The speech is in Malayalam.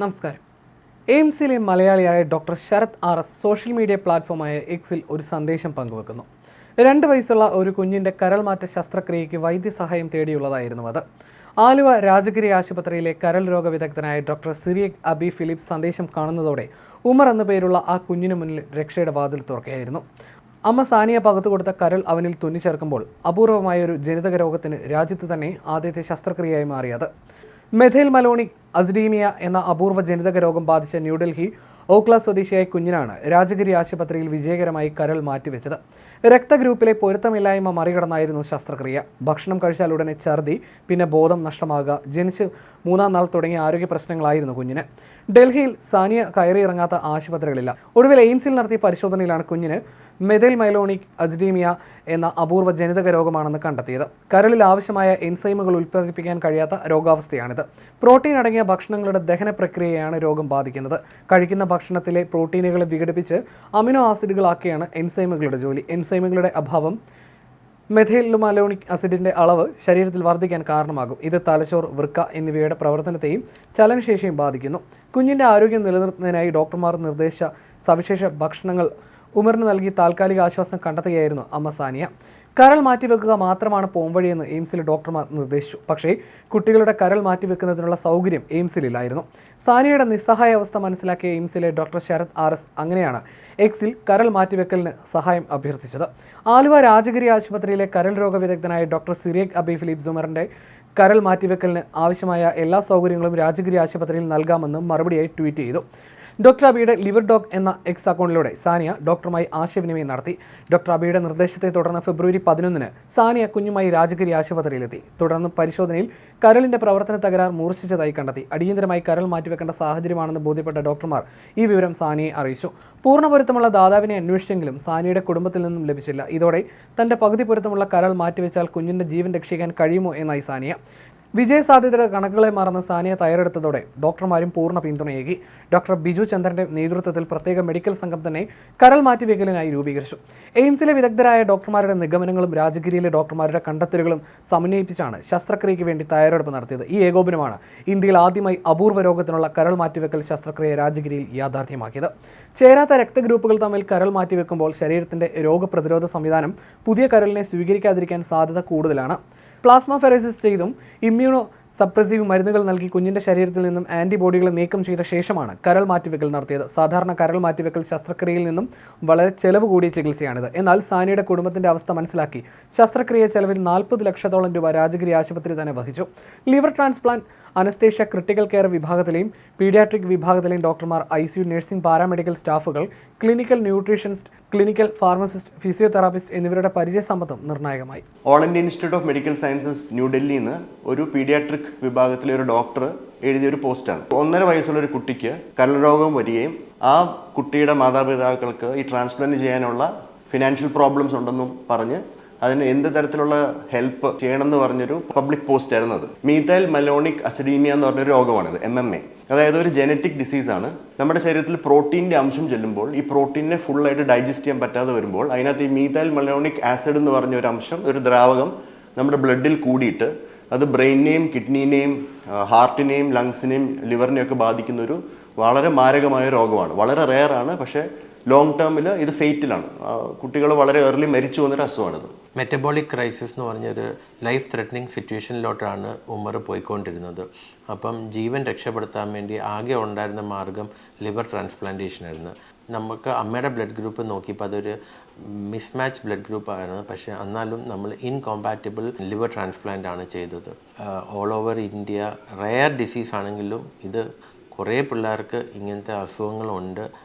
നമസ്കാരം. എയിംസിലെ മലയാളിയായ doctor Sarath R S social media പ്ലാറ്റ്ഫോമായ എക്സിൽ ഒരു സന്ദേശം പങ്കുവെക്കുന്നു. രണ്ട് വയസ്സുള്ള ഒരു കുഞ്ഞിന്റെ കരൾമാറ്റ ശസ്ത്രക്രിയയ്ക്ക് വൈദ്യസഹായം തേടിയുള്ളതായിരുന്നു അത്. ആലുവ രാജഗിരി ആശുപത്രിയിലെ കരൾ രോഗ വിദഗ്ധനായ ഡോക്ടർ സിറിയക് അബി ഫിലിപ്പ് സന്ദേശം കാണുന്നതോടെ ഉമർ എന്ന പേരുള്ള ആ കുഞ്ഞിനു മുന്നിൽ രക്ഷയുടെ വാതിൽ തുറക്കുകയായിരുന്നു. അമ്മ സാനിയ പകത്തു കൊടുത്ത കരൾ അവനിൽ തുന്നിച്ചേർക്കുമ്പോൾ അപൂർവമായ ഒരു ജനിതക രോഗത്തിന് രാജ്യത്ത് തന്നെ ആദ്യത്തെ ശസ്ത്രക്രിയയായി മാറിയത്. മെഥൈൽ മലോണിക് അസ്ഡീമിയ എന്ന അപൂർവ ജനിതക രോഗം ബാധിച്ച ന്യൂഡൽഹി ഓക്ല സ്വദേശിയായ കുഞ്ഞിനാണ് രാജഗിരി ആശുപത്രിയിൽ വിജയകരമായി കരൾ മാറ്റിവെച്ചത്. രക്തഗ്രൂപ്പിലെ പൊരുത്തമില്ലായ്മ മറികടന്നായിരുന്നു ശസ്ത്രക്രിയ. ഭക്ഷണം കഴിച്ചാൽ ഉടനെ ഛർദി പിന്നെ ബോധം നഷ്ടമാകുക ജനിച്ച് മൂന്നാം നാൾ തുടങ്ങിയ ആരോഗ്യ പ്രശ്നങ്ങളായിരുന്നു കുഞ്ഞിന്. ഡൽഹിയിൽ സാനിയ കയറിയിറങ്ങാത്ത ആശുപത്രികളില്ല. ഒടുവിൽ എയിംസിൽ നടത്തിയ പരിശോധനയിലാണ് കുഞ്ഞിന് മെതൽ മൈലോണിക് അസ്ഡീമിയ എന്ന അപൂർവ ജനിതക രോഗമാണെന്ന് കണ്ടെത്തിയത്. കരളിൽ ആവശ്യമായ എൻസൈമുകൾ ഉൽപ്പാദിപ്പിക്കാൻ കഴിയാത്ത രോഗാവസ്ഥയാണിത്. പ്രോട്ടീൻ അടങ്ങിയ ഭക്ഷണങ്ങളുടെ ദഹന പ്രക്രിയയാണ് രോഗം ബാധിക്കുന്നത്. കഴിക്കുന്ന ഭക്ഷണത്തിലെ പ്രോട്ടീനുകളെ വിഘടിപ്പിച്ച് അമിനോ ആസിഡുകളാക്കിയാണ് എൻസൈമുകളുടെ ജോലി. എൻസൈമുകളുടെ അഭാവം മെഥൈലുമാലോണിക് ആസിഡിന്റെ അളവ് ശരീരത്തിൽ വർദ്ധിക്കാൻ കാരണമാകും. ഇത് തലച്ചോർ വൃക്ക എന്നിവയുടെ പ്രവർത്തനത്തെയും ചലനശേഷിയും ബാധിക്കുന്നു. കുഞ്ഞിന്റെ ആരോഗ്യം നിലനിർത്തുന്നതിനായി ഡോക്ടർമാർ നിർദ്ദേശിച്ച സവിശേഷ ഭക്ഷണങ്ങൾ ഉമറിന് നൽകി താൽക്കാലിക ആശ്വാസം കണ്ടെത്തുകയായിരുന്നു അമ്മ സാനിയ. കരൾ മാറ്റിവെക്കുക മാത്രമാണ് പോംവഴിയെന്ന് എയിംസിലെ ഡോക്ടർമാർ നിർദ്ദേശിച്ചു. പക്ഷേ കുട്ടികളുടെ കരൾ മാറ്റിവെക്കുന്നതിനുള്ള സൗകര്യം എയിംസിലില്ലായിരുന്നു. സാനിയയുടെ നിസ്സഹായ അവസ്ഥ മനസ്സിലാക്കിയ എയിംസിലെ ഡോക്ടർ ശരത് ആർ എസ് അങ്ങനെയാണ് എക്സിൽ കരൾ മാറ്റിവെക്കലിന് സഹായം അഭ്യർത്ഥിച്ചത്. ആലുവ രാജഗിരി ആശുപത്രിയിലെ കരൾ രോഗ വിദഗ്ധനായ ഡോക്ടർ സിരേഖ് അബി ഫിലിപ്പ് സുമറിന്റെ കരൾ മാറ്റിവെക്കലിന് ആവശ്യമായ എല്ലാ സൗകര്യങ്ങളും രാജഗിരി ആശുപത്രിയിൽ നൽകാമെന്നും മറുപടിയായി ട്വീറ്റ് ചെയ്തു. ഡോക്ടർ അബിയുടെ ലിവർ ഡോഗ് എന്ന എക്സ് അക്കൗണ്ടിലൂടെ സാനിയ ഡോക്ടറുമായി ആശയവിനിമയം നടത്തി. ഡോക്ടർ അബിയുടെ നിർദ്ദേശത്തെ തുടർന്ന് ഫെബ്രുവരി പതിനൊന്നിന് സാനിയ കുഞ്ഞുമായി രാജഗിരി ആശുപത്രിയിലെത്തി. തുടർന്ന് പരിശോധനയിൽ കരളിന്റെ പ്രവർത്തന തകരാർ മൂർച്ഛിച്ചതായി കണ്ടെത്തി. അടിയന്തരമായി കരൾ മാറ്റിവെക്കേണ്ട സാഹചര്യമാണെന്ന് ബോധ്യപ്പെട്ട ഡോക്ടർമാർ ഈ വിവരം സാനിയെ അറിയിച്ചു. പൂർണ പൊരുത്തമുള്ള ദാതാവിനെ അന്വേഷിച്ചെങ്കിലും സാനിയുടെ കുടുംബത്തിൽ നിന്നും ലഭിച്ചില്ല. ഇതോടെ തന്റെ പകുതി പൊരുത്തമുള്ള കരൾ മാറ്റിവെച്ചാൽ കുഞ്ഞിന്റെ ജീവൻ രക്ഷിക്കാൻ കഴിയുമോ എന്നായി സാനിയ. വിജയസാധ്യതയുടെ കണക്കുകളെ മറന്ന് സാനിയ തയ്യാറെടുത്തതോടെ ഡോക്ടർമാരും പൂർണ പിന്തുണയേകി. ഡോക്ടർ ബിജു ചന്ദ്രന്റെ നേതൃത്വത്തിൽ പ്രത്യേക മെഡിക്കൽ സംഘം തന്നെ കരൾ മാറ്റിവെക്കലിനായി രൂപീകരിച്ചു. എയിംസിലെ വിദഗ്ധരായ ഡോക്ടർമാരുടെ നിഗമനങ്ങളും രാജഗിരിയിലെ ഡോക്ടർമാരുടെ കണ്ടെത്തലുകളും സമന്വയിപ്പിച്ചാണ് ശസ്ത്രക്രിയയ്ക്ക് വേണ്ടി തയ്യാറെടുപ്പ് നടത്തിയത്. ഈ ഏകോപനമാണ് ഇന്ത്യയിൽ ആദ്യമായി അപൂർവ രോഗത്തിനുള്ള കരൾ മാറ്റിവെക്കൽ ശസ്ത്രക്രിയ രാജഗിരിയിൽ യാഥാർത്ഥ്യമാക്കിയത്. ചേരാത്ത രക്തഗ്രൂപ്പുകൾ തമ്മിൽ കരൾ മാറ്റിവെക്കുമ്പോൾ ശരീരത്തിന്റെ രോഗപ്രതിരോധ സംവിധാനം പുതിയ കരളിനെ സ്വീകരിക്കാതിരിക്കാൻ സാധ്യത കൂടുതലാണ്. പ്ലാസ്മ ഫെറൈസിസ് ചെയ്തും ഇമ്മ്യൂണോ സപ്രസീവ് മരുന്നുകൾ നൽകി കുഞ്ഞിന്റെ ശരീരത്തിൽ നിന്നും ആന്റിബോഡികളെ നീക്കം ചെയ്ത ശേഷമാണ് കരൾ മാറ്റിവെക്കൽ നടത്തിയത്. സാധാരണ കരൾ മാറ്റിവെക്കൽ ശസ്ത്രക്രിയയിൽ നിന്നും വളരെ ചെലവ് കൂടിയ ചികിത്സയാണിത്. എന്നാൽ സാനിയുടെ കുടുംബത്തിന്റെ അവസ്ഥ മനസ്സിലാക്കി ശസ്ത്രക്രിയ ചെലവിൽ നാൽപ്പത് ലക്ഷത്തോളം രൂപ രാജഗിരി ആശുപത്രി തന്നെ വഹിച്ചു. Liver transplant anaesthesia critical care വിഭാഗത്തിലെയും paediatric വിഭാഗത്തിലെയും ഡോക്ടർമാർ I C U nursing paramedical സ്റ്റാഫുകൾ clinical nutritionist clinical pharmacist physiotherapist എന്നിവരുടെ പരിചയസമ്പത്തും നിർണായകമായി. All India Institute of Medical Sciences ന്യൂഡൽഹിയിൽ നിന്ന് ഒരു പീഡിയാട്രിക് വിഭാഗത്തിലെ ഒരു ഡോക്ടർ എഴുതിയ ഒരു പോസ്റ്റാണ്. ഒന്നര വയസ്സുള്ള ഒരു കുട്ടിക്ക് കരൾ രോഗം വരികയും ആ കുട്ടിയുടെ മാതാപിതാക്കൾക്ക് ഈ ട്രാൻസ്പ്ലാന്റ് ചെയ്യാനുള്ള ഫിനാൻഷ്യൽ പ്രോബ്ലംസ് ഉണ്ടെന്നും പറഞ്ഞ് അതിന് എന്ത് തരത്തിലുള്ള ഹെൽപ്പ് ചെയ്യണം ചെയ്യണമെന്ന് പറഞ്ഞൊരു പബ്ലിക് പോസ്റ്റ് ആയിരുന്നു അത്. മീതൈൽ മലോണിക് അസിഡീമിയ എന്ന് പറഞ്ഞൊരു രോഗമാണിത് എം എം എ അതായത് ഒരു ജനറ്റിക് ഡിസീസാണ്. നമ്മുടെ ശരീരത്തിൽ പ്രോട്ടീന്റെ അംശം ചെല്ലുമ്പോൾ ഈ പ്രോട്ടീനെ ഫുള്ളായിട്ട് ഡൈജസ്റ്റ് ചെയ്യാൻ പറ്റാതെ വരുമ്പോൾ അതിനകത്ത് ഈ മീതൈൽ മലോണിക് ആസിഡ് എന്ന് പറഞ്ഞ ഒരു അംശം ഒരു ദ്രാവകം നമ്മുടെ ബ്ലഡിൽ കൂടിയിട്ട് അത് ബ്രെയിനിനെയും കിഡ്നിനെയും ഹാർട്ടിനെയും ലങ്സിനെയും ലിവറിനെയും ഒക്കെ ബാധിക്കുന്ന ഒരു വളരെ മാരകമായ രോഗമാണ്. വളരെ റെയർ ആണ് പക്ഷേ ലോങ് ടേമിൽ ഇത് ഫെയ്റ്റിലാണ് കുട്ടികൾ വളരെ ഏർലി മരിച്ചു പോകുന്നൊരു അസുഖമാണിത്. മെറ്റബോളിക് ക്രൈസിസ് എന്ന് പറഞ്ഞൊരു ലൈഫ് ത്രെറ്റനിങ് സിറ്റുവേഷനിലോട്ടാണ് ഉമ്മർ പോയിക്കൊണ്ടിരുന്നത്. അപ്പം ജീവൻ രക്ഷപ്പെടുത്താൻ വേണ്ടി ആകെ ഉണ്ടായിരുന്ന മാർഗം ലിവർ ട്രാൻസ്പ്ലാന്റേഷൻ ആയിരുന്നു. നമുക്ക് അമ്മയുടെ ബ്ലഡ് ഗ്രൂപ്പ് നോക്കിയപ്പോൾ അതൊരു മിസ്മാച്ച് ബ്ലഡ് ഗ്രൂപ്പ് ആയിരുന്നു. പക്ഷേ എന്നാലും നമ്മൾ ഇൻകോമ്പാറ്റബിൾ ലിവർ ട്രാൻസ്പ്ലാന്റ് ആണ് ചെയ്തത്. All over India rare disease ആണെങ്കിലും ഇത് കുറേ പിള്ളേർക്ക് ഇങ്ങനത്തെ അസുഖങ്ങളുണ്ട്.